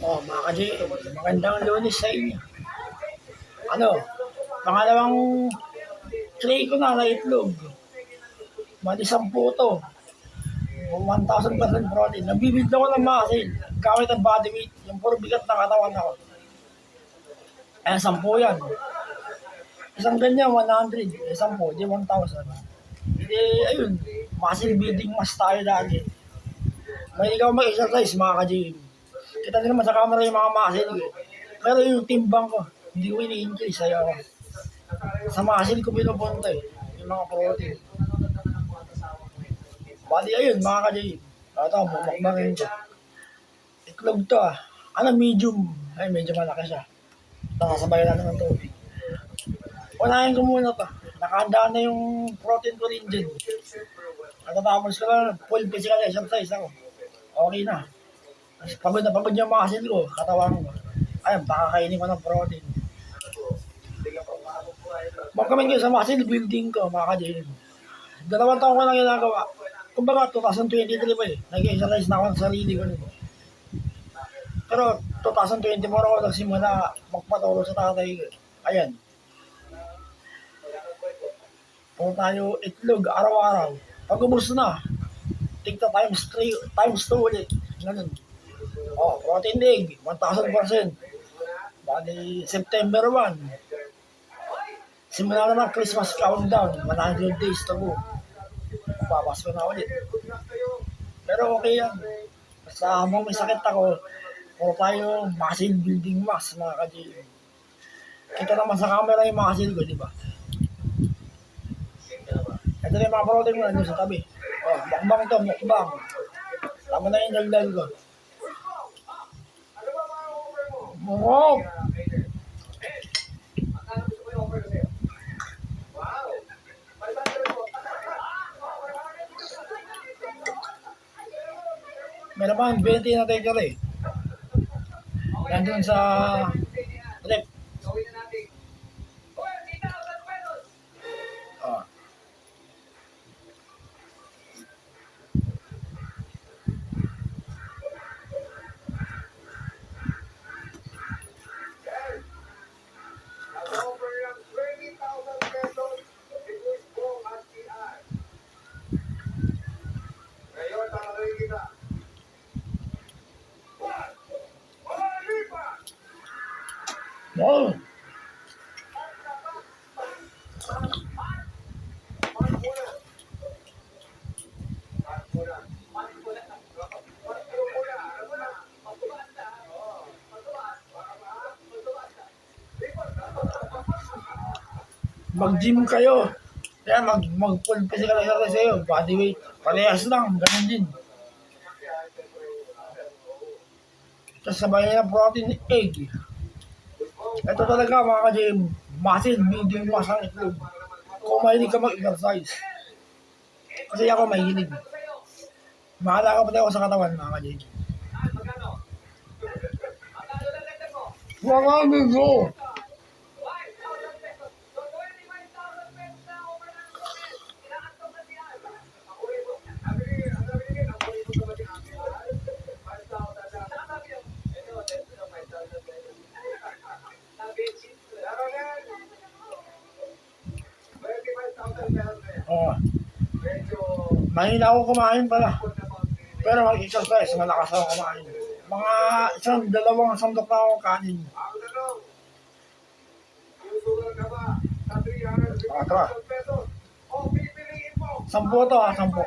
Oh, mga kaji, magandang lunes sa inyo. Ano, pangalawang tray ko na na itlog. Mali sampu to. 1,000% protein. Nabibigla ko ng muscle. Gamit ang body weight. Yung puro bigat na katawan ako. Eh, sampu yan. Isang ganyan, 100. Eh, sampu, di 1,000. Hindi, ayun. Muscle building mas tayo lagi. May ikaw mag-exercise, mga ka-gym. Kita din naman sa camera yung mga muscle ko. Pero yung timbang ko, hindi ko ini-increase. Ayaw ko. Sa muscle ko pinupunta eh. Yung mga protein. Bali, ayun, mga ka-gym. Ito, bumakbangin ko. Itlog to ah. Ano, medium. Ay, medyo malaki siya. Nakasabay na ng tubig. Unahin ko muna to. Nakahanda na yung protein ko rin dyan. Natatapos ko lang, full physical exercise ako. Okay na. Pagod na pagod yung muscle ko, katawan ko. Ayun, baka kainin ko ng protein. Magkamin kayo sa muscle building ko, mga ka-gym. Dalawang taon ko lang ginagawa. Kumbaga, 2023 pa eh. Nag-exercise na ako ng sarili ko. nun. Pero 2024 ako nagsimula magpaturo sa tatay ko. Ayan. Kung tayo itlog araw-araw. Pag ubos na, tigta times 3, times 2 ulit. Ganun. Oh, protein egg, 1,000%. Bali, September 1. Simula na ng Christmas countdown, 100 days to go. Papasko na ulit. Pero okay yan. Basta habang may sakit ako, puro tayo muscle building mass, mga ka-gym. Kita naman sa camera yung muscle ko, di ba? Ito na yung mga protein mo nandun sa tabi. Oh, mukbang to, mukbang. Tama na yung dagdag ko. Mukbang! Meron pa 20 na tayo eh. Nandun sa Mag-gym kayo. Kaya mag mag full physical exercise kayo, body weight. Parehas lang, ganun din. Tapos sabay na protein egg. Ito talaga mga ka-gym, muscle building mass ang itlog. Kung mahilig ka mag-exercise. Kasi ako mahilig. Mahala ka pati ako sa katawan mga ka-gym. Marami ko! Oh. Mahina ako kumain pala. Pero mag-exercise, malakas ako kumain. Mga isang, dalawang sandok na ako kanin. Ah, tara. Sampo to ha, sampo.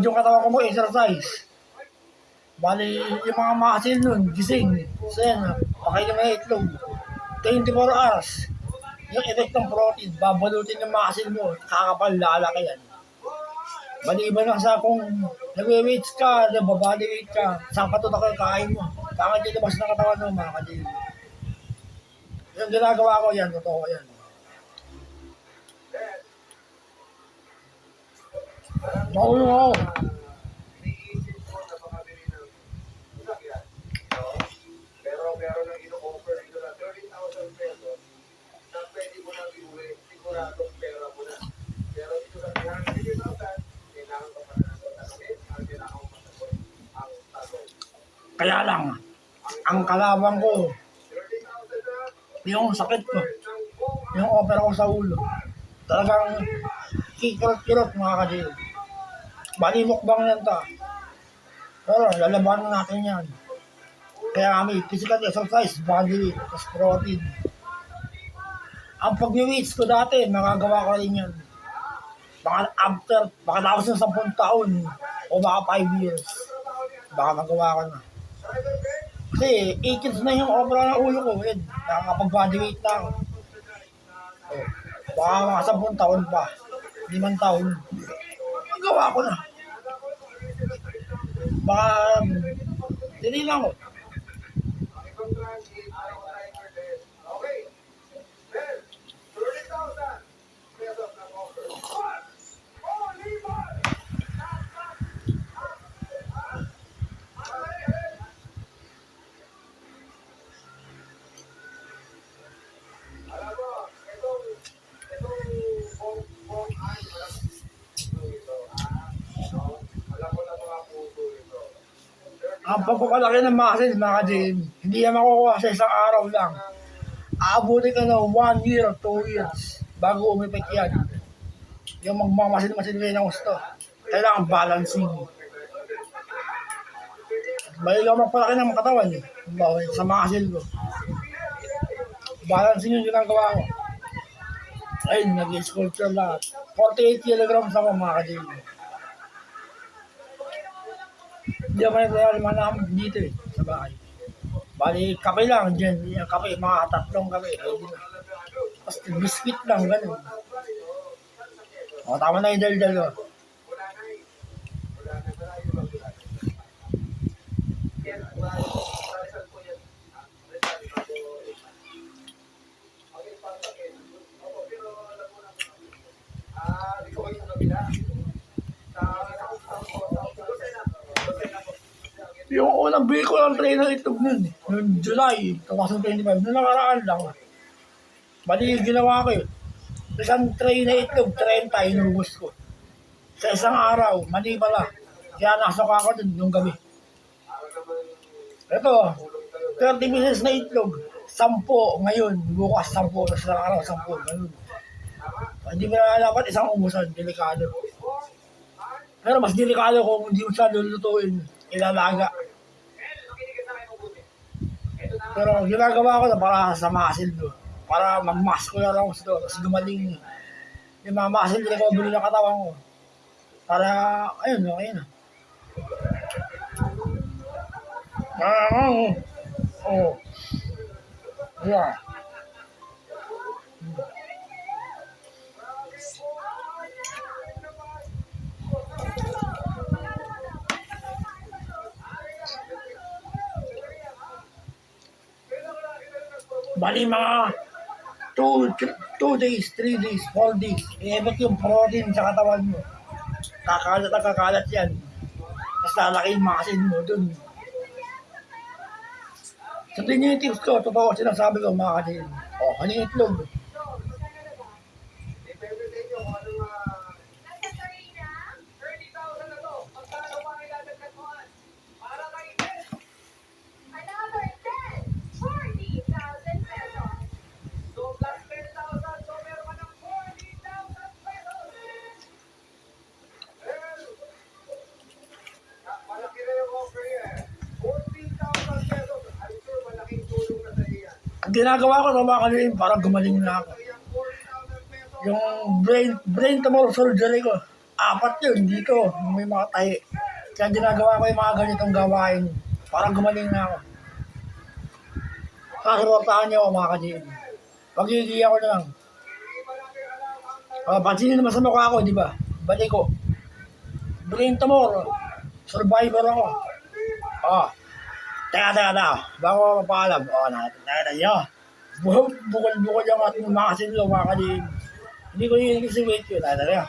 Pagod yung katawan ko mo exercise. Bali, yung mga muscle nun, gising. So yan, pakain na itlog. 24 hours. Yung effect ng protein, babalutin yung muscle mo, kakapal, lalaki yan. Bali, iba na sa kung nagwe-weights ka, nababody weight ka, saan pa ito na kain mo. Kakadilabas ng katawan mo, mga kadil. Yung ginagawa ko yan, totoo yan. Ako. ko na makabili ng sasakyan. No? Pero meron ng ino-offer ito na 30,000 pesos na pwede mo na iuwi. Siguradong pera mo na. Pero ito sa 350,000, kailangan ka pa na ng tanongin ang kailangan mo masagot ang tanong. Kaya lang, ang kalabang ko, 30,000 na, yung sakit ko, yung opera ko sa ulo, talagang kikirot-kirot mga kadil. Bali mukbang yan ta. Pero lalabanan natin yan. Kaya kami, physical exercise, body tapos protein. Ang pag-weights ko dati, nakagawa ko rin yan. Baka after, baka tapos ng 10 taon, o baka 5 years, baka magawa ko na. Kasi 8 years na yung obra ng ulo ko, Ed. Nakakapag-body weight na ako. Oh, baka mga 10 taon pa. 5 taon. Magawa ko na. Baka, hindi lang ko. ibang transit, araw driver din. Okay. Then, 30,000 pesos na offer. One, Oliver! Alam mo, itong, itong bong, bong ay, alam mo ito, ah, no? Alam mo na mga puto ito. Ang pagpapalaki ng muscle, mga Jim, hindi yan makukuha sa isang araw lang. Aabutin ka ng 1 year, 2 years, bago umipik yan. Yung magmamasil-masil kayo ng gusto. Kailangan balancing. Bali lang magpalaki ng katawan. Halimbawa, Sa muscle ko. Balancing yung ginagawa ko. Ayun, nag-sculpture lahat. 48 kilograms ako mga kadil. Hindi ako naglalama namin dito eh, sa bahay. Bali, kape lang dyan. Yung kape, mga tatlong kape. Na. Tapos biscuit lang, ganun. O, tama na yung daldal ko. Ah, dito kayo sa kabila. Sa Yung unang bili ko ng tray ng itlog nun eh. Noong July 2025. Noong nakaraan lang. Bali, yung ginawa ko yun. Isang tray na itlog, 30, inubos ko. Sa isang araw, mali pala. Kaya nasuka ako dun nung gabi. Ito, 30 pieces na itlog. 10 ngayon, bukas 10, tapos sa araw 10, ganun. Hindi mo na dapat isang umusan, delikado. Pero mas delikado kung hindi mo siya lulutuin, ilalaga. Pero ginagawa ko na para sa muscle ko. Para mag-mask ko na lang gusto. Tapos gumaling yung mga muscle recovery ng katawan ko. Para, ayun, okay na. Ah, oo. Oo. Yeah. Bali mga 2 two days, 3 days, 4 days. I-ebot yung protein sa katawan mo. Kakalat na kakalat yan. Tapos lalaki yung muscle mo dun. Sabihin niyo yung tips ko, totoo sinasabi ko mga kadin. O, oh, yung itlog? Depende sa inyo kung anong ah, 30,000 na to. Magkano pa ang ilalagdag mo? Para kay Ben. Another 10, 40,000 pesos. So, plus 10,000. So, meron ka ng 40,000 pesos. Well, ah, malaki na yung offer niya eh. 14,000 pesos. I'm sure malaking tulong na sa iyo yan. Ang ginagawa ko na mga kadin, parang gumaling na ako. Yung 40,000 pesos. Yung brain, brain tumor surgery ko, apat yun dito, may mga tayo. Kaya ginagawa ko yung mga ganitong gawain, parang gumaling na ako. Kasuportahan niyo ako mga kadin. Pagigigyan ko na lang. Uh, pansinin naman sa mukha ko, di ba? Balik ko. Brain tumor. Survivor ako. Oh. Teka, teka, teka. Bago ko mapaalam. Oh, nakita nyo. Bu- Bukol-bukol yung ating mga kasinlo, mga kalihim. Hindi ko yun kasi weight yun. Ano na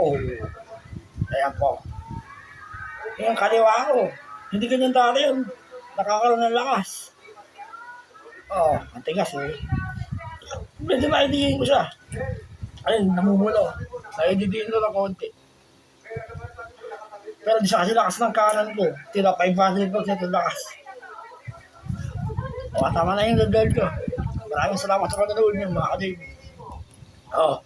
Oh. Ayan po. Yung kaliwa ko. Hindi ganyan dati yun. Nakakaroon ng lakas. Oo, oh, ang tigas eh. Medyo naidihin ko siya. Ayun, namumulo. Naididihin ko ng konti. Pero di siya kasi lakas ng kanan ko. Tira 500 percent yung lakas. O, tama na yung gagawin ko. Maraming salamat sa panonood niyo, mga kadib. Oh,